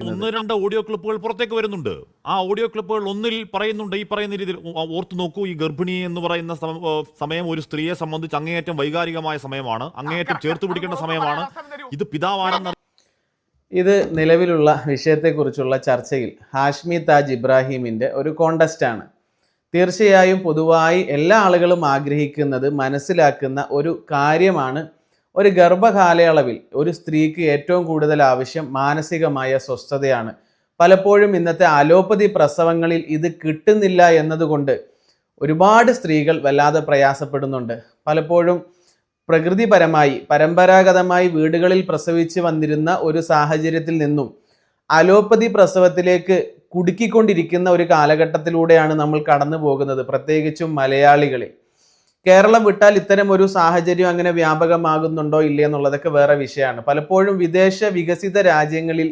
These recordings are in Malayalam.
ഉദ്ദേശിക്കുന്നത് ഒന്ന് രണ്ട് ഓഡിയോ ക്ലിപ്പുകൾ പുറത്തേക്ക് വരുന്നുണ്ട്. ആ ഓഡിയോ ക്ലിപ്പുകൾ ഒന്നിൽ പറയുന്നുണ്ട്. ഈ പറയുന്ന രീതിയിൽ ഓർത്തു നോക്കൂ ഈ ഗർഭിണി എന്ന് പറയുന്ന സമയം ഒരു സ്ത്രീയെ സംബന്ധിച്ച് അങ്ങേയറ്റം വൈകാരികമായ സമയമാണ്. അങ്ങേയറ്റം ചേർത്ത് പിടിക്കേണ്ട സമയമാണ്. ഇത് പിതാവാണെന്ന് ഇത് നിലവിലുള്ള വിഷയത്തെക്കുറിച്ചുള്ള ചർച്ചയിൽ ഹാഷ്മി താജ് ഇബ്രാഹിമിന്റെ ഒരു കോണ്ടസ്റ്റാണ് തീർച്ചയായും പൊതുവായി എല്ലാ ആളുകളും ആഗ്രഹിക്കുന്നത് മനസ്സിലാക്കുന്ന ഒരു കാര്യമാണ് ഒരു ഗർഭകാലയളവിൽ ഒരു സ്ത്രീക്ക് ഏറ്റവും കൂടുതൽ ആവശ്യം മാനസികമായ സ്വസ്ഥതയാണ്. പലപ്പോഴും ഇന്നത്തെ അലോപ്പതി പ്രസവങ്ങളിൽ ഇത് കിട്ടുന്നില്ല എന്നതുകൊണ്ട് ഒരുപാട് സ്ത്രീകൾ വല്ലാതെ പ്രയാസപ്പെടുന്നുണ്ട്. പലപ്പോഴും പ്രകൃതിപരമായി പരമ്പരാഗതമായി വീടുകളിൽ പ്രസവിച്ച് വന്നിരുന്ന ഒരു സാഹചര്യത്തിൽ നിന്നും അലോപ്പതി പ്രസവത്തിലേക്ക് കുടുക്കിക്കൊണ്ടിരിക്കുന്ന ഒരു കാലഘട്ടത്തിലൂടെയാണ് നമ്മൾ കടന്നു പോകുന്നത് പ്രത്യേകിച്ചും മലയാളികളിൽ. കേരളം വിട്ടാൽ ഇത്തരം ഒരു സാഹചര്യം അങ്ങനെ വ്യാപകമാകുന്നുണ്ടോ ഇല്ലേ എന്നുള്ളതൊക്കെ വേറെ വിഷയമാണ്. പലപ്പോഴും വിദേശ വികസിത രാജ്യങ്ങളിൽ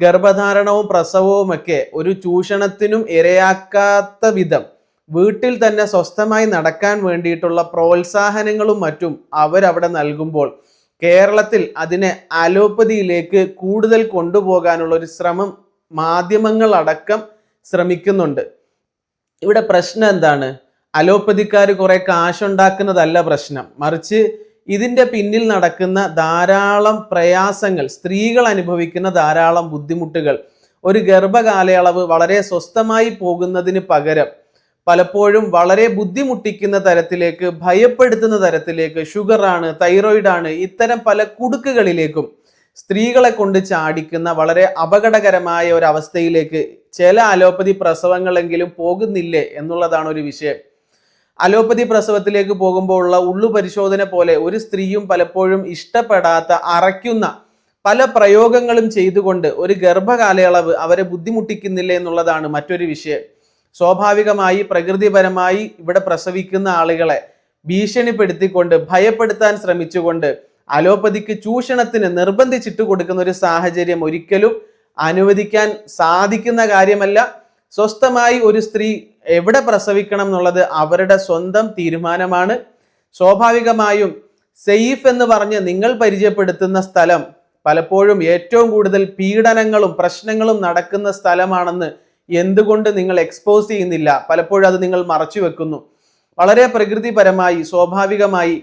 ഗർഭധാരണവും പ്രസവവും ഒക്കെ ഒരു ചൂഷണത്തിനും ഇരയാക്കാത്ത വിധം വീട്ടിൽ തന്നെ സ്വസ്ഥമായി നടക്കാൻ വേണ്ടിയിട്ടുള്ള പ്രോത്സാഹനങ്ങളും മറ്റും അവരവിടെ നൽകുമ്പോൾ കേരളത്തിൽ അതിനെ അലോപ്പതിയിലേക്ക് കൂടുതൽ കൊണ്ടുപോകാനുള്ള ഒരു ശ്രമം മാധ്യമങ്ങളടക്കം ശ്രമിക്കുന്നുണ്ട്. ഇവിടെ പ്രശ്നം എന്താണ്? അലോപ്പതിക്കാർ കുറെ കാശുണ്ടാക്കുന്നതല്ല പ്രശ്നം. മറിച്ച് ഇതിന്റെ പിന്നിൽ നടക്കുന്ന ധാരാളം പ്രയാസങ്ങൾ സ്ത്രീകൾ അനുഭവിക്കുന്ന ധാരാളം ബുദ്ധിമുട്ടുകൾ ഒരു ഗർഭകാലയളവ് വളരെ സ്വസ്ഥമായി പോകുന്നതിന് പകരം പലപ്പോഴും വളരെ ബുദ്ധിമുട്ടിക്കുന്ന തരത്തിലേക്ക് ഭയപ്പെടുത്തുന്ന തരത്തിലേക്ക് ഷുഗറാണ് തൈറോയിഡാണ് ഇത്തരം പല കുടുക്കുകളിലേക്കും സ്ത്രീകളെ കൊണ്ട് ചാടിക്കുന്ന വളരെ അപകടകരമായ ഒരു അവസ്ഥയിലേക്ക് ചില അലോപ്പതി പ്രസവങ്ങളെങ്കിലും പോകുന്നില്ലേ എന്നുള്ളതാണ് ഒരു വിഷയം. അലോപ്പതി പ്രസവത്തിലേക്ക് പോകുമ്പോൾ ഉള്ള ഉള്ളു പരിശോധന പോലെ ഒരു സ്ത്രീയും പലപ്പോഴും ഇഷ്ടപ്പെടാത്ത അറയ്ക്കുന്ന പല പ്രയോഗങ്ങളും ചെയ്തുകൊണ്ട് ഒരു ഗർഭകാലയളവ് അവരെ ബുദ്ധിമുട്ടിക്കുന്നില്ല എന്നുള്ളതാണ് മറ്റൊരു വിഷയം. സ്വാഭാവികമായി പ്രകൃതിപരമായി ഇവിടെ പ്രസവിക്കുന്ന ആളുകളെ ഭീഷണിപ്പെടുത്തിക്കൊണ്ട് ഭയപ്പെടുത്താൻ ശ്രമിച്ചുകൊണ്ട് അലോപ്പതിക്ക് ചൂഷണത്തിന് നിർബന്ധിച്ചിട്ട് കൊടുക്കുന്ന ഒരു സാഹചര്യം ഒരിക്കലും അനുവദിക്കാൻ സാധിക്കുന്ന കാര്യമല്ല. സ്വസ്ഥമായി ഒരു സ്ത്രീ എവിടെ പ്രസവിക്കണം എന്നുള്ളത് അവരുടെ സ്വന്തം തീരുമാനമാണ്. സ്വാഭാവികമായും സെയ്ഫ് എന്ന് പറഞ്ഞ് നിങ്ങൾ പരിചയപ്പെടുത്തുന്ന സ്ഥലം പലപ്പോഴും ഏറ്റവും കൂടുതൽ പീഡനങ്ങളും പ്രശ്നങ്ങളും നടക്കുന്ന സ്ഥലമാണെന്ന് എന്തുകൊണ്ട് നിങ്ങൾ എക്സ്പോസ് ചെയ്യുന്നില്ല? പലപ്പോഴും അത് നിങ്ങൾ മറച്ചു വെക്കുന്നു. വളരെ പ്രകൃതിപരമായി സ്വാഭാവികമായി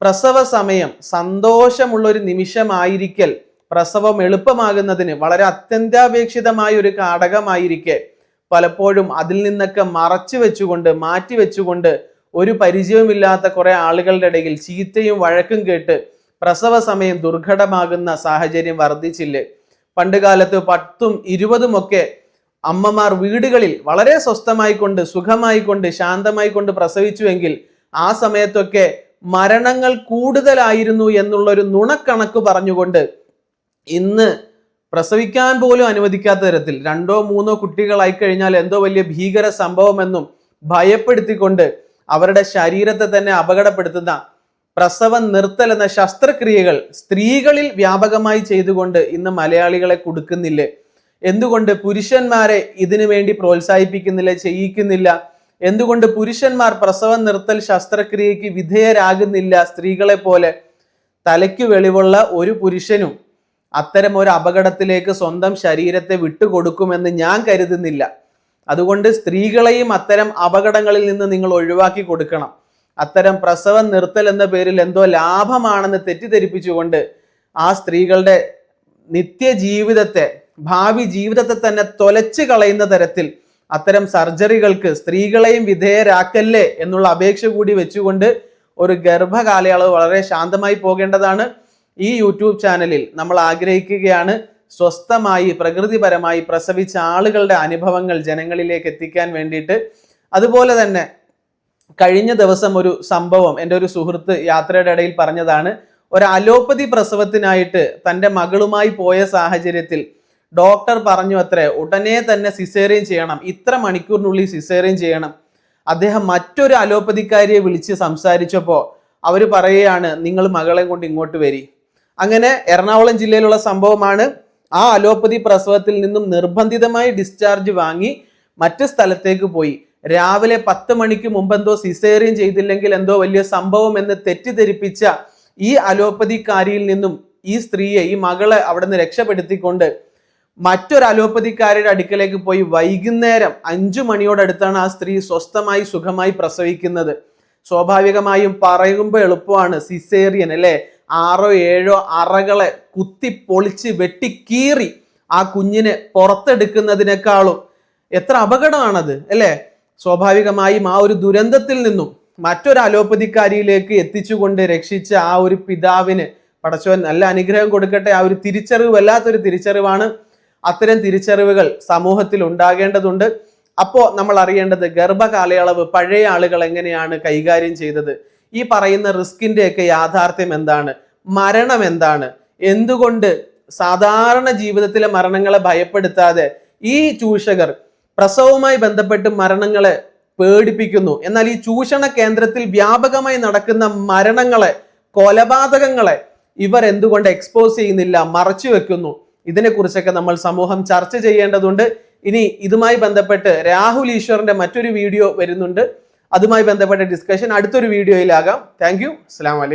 പ്രസവ സമയം സന്തോഷമുള്ള ഒരു നിമിഷമായിരിക്കൽ പ്രസവം എളുപ്പമാകുന്നതിന് വളരെ അത്യന്താപേക്ഷിതമായ ഒരു ഘടകമായിരിക്കെ പലപ്പോഴും അതിൽ നിന്നൊക്കെ മറച്ചു വെച്ചുകൊണ്ട് മാറ്റി വെച്ചുകൊണ്ട് ഒരു പരിചയവുമില്ലാത്ത കുറെ ആളുകളുടെ ഇടയിൽ ചീത്തയും വഴക്കും കേട്ട് പ്രസവ സമയം ദുർഘടമാകുന്ന സാഹചര്യം വർദ്ധിച്ചില്ലേ? പണ്ട് കാലത്ത് പത്തും ഇരുപതുമൊക്കെ അമ്മമാർ വീടുകളിൽ വളരെ സ്വസ്ഥമായിക്കൊണ്ട് സുഖമായിക്കൊണ്ട് ശാന്തമായിക്കൊണ്ട് പ്രസവിച്ചുവെങ്കിൽ ആ സമയത്തൊക്കെ മരണങ്ങൾ കൂടുതലായിരുന്നു എന്നുള്ളൊരു നുണക്കണക്ക് പറഞ്ഞുകൊണ്ട് ഇന്ന് പ്രസവിക്കാൻ പോലും അനുവദിക്കാത്ത തരത്തിൽ രണ്ടോ മൂന്നോ കുട്ടികളായി കഴിഞ്ഞാൽ എന്തോ വലിയ ഭീകര സംഭവമെന്നും ഭയപ്പെടുത്തിക്കൊണ്ട് അവരുടെ ശരീരത്തെ തന്നെ അപകടപ്പെടുത്തുന്ന പ്രസവം നിർത്തൽ എന്ന ശസ്ത്രക്രിയകൾ സ്ത്രീകളിൽ വ്യാപകമായി ചെയ്തുകൊണ്ട് ഇന്ന് മലയാളികളെ കൊടുക്കുന്നില്ലേ. എന്തുകൊണ്ട് പുരുഷന്മാരെ ഇതിനു വേണ്ടി പ്രോത്സാഹിപ്പിക്കുന്നില്ല ചെയ്യിക്കുന്നില്ല? എന്തുകൊണ്ട് പുരുഷന്മാർ പ്രസവം നിർത്തൽ ശസ്ത്രക്രിയക്ക് വിധേയരാകുന്നില്ല സ്ത്രീകളെ പോലെ? തലയ്ക്ക് വെളിവുള്ള ഒരു പുരുഷനും അത്തരം ഒരു അപകടത്തിലേക്ക് സ്വന്തം ശരീരത്തെ വിട്ടുകൊടുക്കുമെന്ന് ഞാൻ കരുതുന്നില്ല. അതുകൊണ്ട് സ്ത്രീകളെയും അത്തരം അപകടങ്ങളിൽ നിന്ന് നിങ്ങൾ ഒഴിവാക്കി കൊടുക്കണം. അത്തരം പ്രസവം നിർത്തൽ എന്ന പേരിൽ എന്തോ ലാഭമാണെന്ന് തെറ്റിദ്ധരിപ്പിച്ചുകൊണ്ട് ആ സ്ത്രീകളുടെ നിത്യജീവിതത്തെ ഭാവി ജീവിതത്തെ തന്നെ തൊലച്ചു കളയുന്ന തരത്തിൽ അത്തരം സർജറികൾക്ക് സ്ത്രീകളെയും വിധേയരാക്കല്ലേ എന്നുള്ള അപേക്ഷ കൂടി വെച്ചുകൊണ്ട് ഒരു ഗർഭകാലയളവ് വളരെ ശാന്തമായി പോകേണ്ടതാണ്. ഈ യൂട്യൂബ് ചാനലിൽ നമ്മൾ ആഗ്രഹിക്കുകയാണ് സ്വസ്ഥമായി പ്രകൃതിപരമായി പ്രസവിച്ച ആളുകളുടെ അനുഭവങ്ങൾ ജനങ്ങളിലേക്ക് എത്തിക്കാൻ വേണ്ടിയിട്ട്. അതുപോലെ തന്നെ കഴിഞ്ഞ ദിവസം ഒരു സംഭവം എന്റെ ഒരു സുഹൃത്ത് യാത്രയുടെ ഇടയിൽ പറഞ്ഞതാണ് ഒരു അലോപ്പതി പ്രസവത്തിനായിട്ട് തന്റെ മകളുമായി പോയ സാഹചര്യത്തിൽ ഡോക്ടർ പറഞ്ഞു അത്രേ ഉടനെ തന്നെ സിസേറിയൻ ചെയ്യണം ഇത്ര മണിക്കൂറിനുള്ളിൽ സിസേറിയൻ ചെയ്യണം. അദ്ദേഹം മറ്റൊരു അലോപ്പതിക്കാരിയെ വിളിച്ച് സംസാരിച്ചപ്പോൾ അവർ പറയുകയാണ് നിങ്ങൾ മകളെ കൊണ്ട് ഇങ്ങോട്ട് വരി. അങ്ങനെ എറണാകുളം ജില്ലയിലുള്ള സംഭവമാണ്. ആ അലോപ്പതി പ്രസവത്തിൽ നിന്നും നിർബന്ധിതമായി ഡിസ്ചാർജ് വാങ്ങി മറ്റ് സ്ഥലത്തേക്ക് പോയി. രാവിലെ പത്ത് മണിക്ക് മുമ്പ് എന്തോ സിസേറിയൻ ചെയ്തില്ലെങ്കിൽ എന്തോ വലിയ സംഭവം എന്ന് തെറ്റിദ്ധരിപ്പിച്ച ഈ അലോപ്പതിക്കാരിയിൽ നിന്നും ഈ സ്ത്രീയെ ഈ മകളെ അവിടെ നിന്ന് രക്ഷപ്പെടുത്തിക്കൊണ്ട് മറ്റൊരു അലോപ്പതിക്കാരുടെ അടുക്കലേക്ക് പോയി വൈകുന്നേരം അഞ്ചു മണിയോടടുത്താണ് ആ സ്ത്രീ സ്വസ്ഥമായി സുഖമായി പ്രസവിക്കുന്നത്. സ്വാഭാവികമായും പറയുമ്പോൾ എളുപ്പമാണ്. സിസേറിയൻ അല്ലേ? ആറോ ഏഴോ അറകളെ കുത്തി പൊളിച്ച് വെട്ടിക്കീറി ആ കുഞ്ഞിനെ പുറത്തെടുക്കുന്നതിനേക്കാളും എത്ര അപകടമാണത് അല്ലേ? സ്വാഭാവികമായും ആ ഒരു ദുരന്തത്തിൽ നിന്നും മറ്റൊരു അലോപ്പതിക്കാരിയിലേക്ക് എത്തിച്ചുകൊണ്ട് രക്ഷിച്ച ആ ഒരു പിതാവിന് പടച്ചവൻ നല്ല അനുഗ്രഹം കൊടുക്കട്ടെ. ആ ഒരു തിരിച്ചറിവ് വല്ലാത്തൊരു തിരിച്ചറിവാണ്. അത്തരം തിരിച്ചറിവുകൾ സമൂഹത്തിൽ ഉണ്ടാകേണ്ടതുണ്ട്. അപ്പോൾ നമ്മൾ അറിയേണ്ടത് ഗർഭകാലയളവ് പഴയ ആളുകൾ എങ്ങനെയാണ് കൈകാര്യം ചെയ്തത്? ഈ പറയുന്ന റിസ്കിന്റെ ഒക്കെ യാഥാർത്ഥ്യം എന്താണ്? മരണം എന്താണ്? എന്തുകൊണ്ട് സാധാരണ ജീവിതത്തിലെ മരണങ്ങളെ ഭയപ്പെടുത്താതെ ഈ ചൂഷകർ പ്രസവവുമായി ബന്ധപ്പെട്ട് മരണങ്ങളെ പേടിപ്പിക്കുന്നു? എന്നാൽ ഈ ചൂഷണ കേന്ദ്രത്തിൽ വ്യാപകമായി നടക്കുന്ന മരണങ്ങളെ കൊലപാതകങ്ങളെ ഇവർ എന്തുകൊണ്ട് എക്സ്പോസ് ചെയ്യുന്നില്ല മറച്ചു വെക്കുന്നു? ഇതിനെക്കുറിച്ചൊക്കെ നമ്മൾ സമൂഹം ചർച്ച ചെയ്യേണ്ടതുണ്ട്. ഇനി ഇതുമായി ബന്ധപ്പെട്ട് രാഹുൽ ഈശ്വറിന്റെ മറ്റൊരു വീഡിയോ വരുന്നുണ്ട്. അതുമായി ബന്ധപ്പെട്ട ഡിസ്കഷൻ അടുത്തൊരു വീഡിയോയിലാകാം താങ്ക് യു അസ്സാം വലൈക്കും